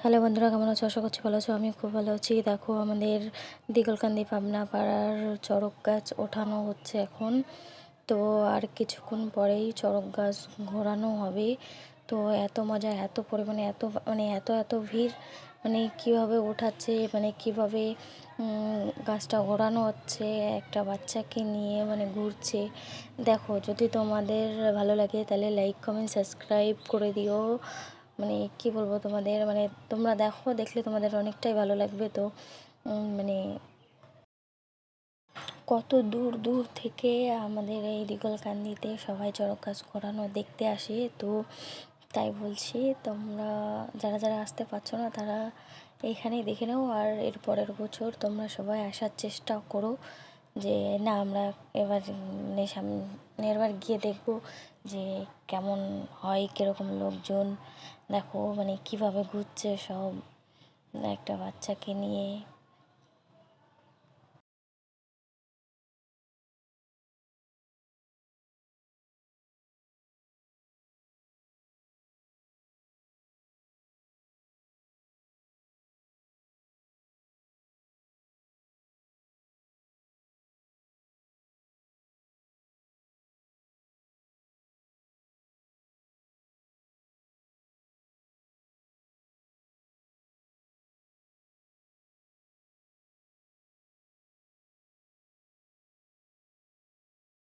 Hello বন্ধুরা, কেমন আছো? আশা করছি ভালো আছো। আমি খুব ভালো আছি। দেখো, আমাদের দিগলকান্দি পাবনা পাড়ার চড়ক গাছ ওঠানো হচ্ছে এখন। তো আর কিছুক্ষণ পরেই চড়ক গাছ ঘোরানো হবে। তো এত মজা, এত পরিমাণে, এত মানে এত এত ভিড় মানে কীভাবে ওঠাচ্ছে মানে কীভাবে গাছটা ঘোরানো হচ্ছে, একটা বাচ্চাকে নিয়ে মানে ঘুরছে। দেখো, যদি তোমাদের ভালো লাগে তাহলে লাইক কমেন্ট সাবস্ক্রাইব করে দিও। মানে কি বলব তোমাদের মানে তোমরা দেখো, দেখলে তোমাদের অনেকটাই ভালো লাগবে তো। মানে কত দূর দূর থেকে আমাদের এই দিগলকান্দিতে সবাই চড়ক গাছ করানো দেখতে আসে তো। তাই বলছি, তোমরা যারা যারা আসতে পারছ না, তারা এইখানেই দেখে নাও। আর এর পরের বছর তোমরা সবাই আসার চেষ্টা করো। যে, না, আমরা এবার সামনে এবার বার গিয়ে দেখব যে কেমন হয়, কীরকম লোকজন। দেখো মানে কীভাবে ঘুরছে সব একটা বাচ্চাকে নিয়ে।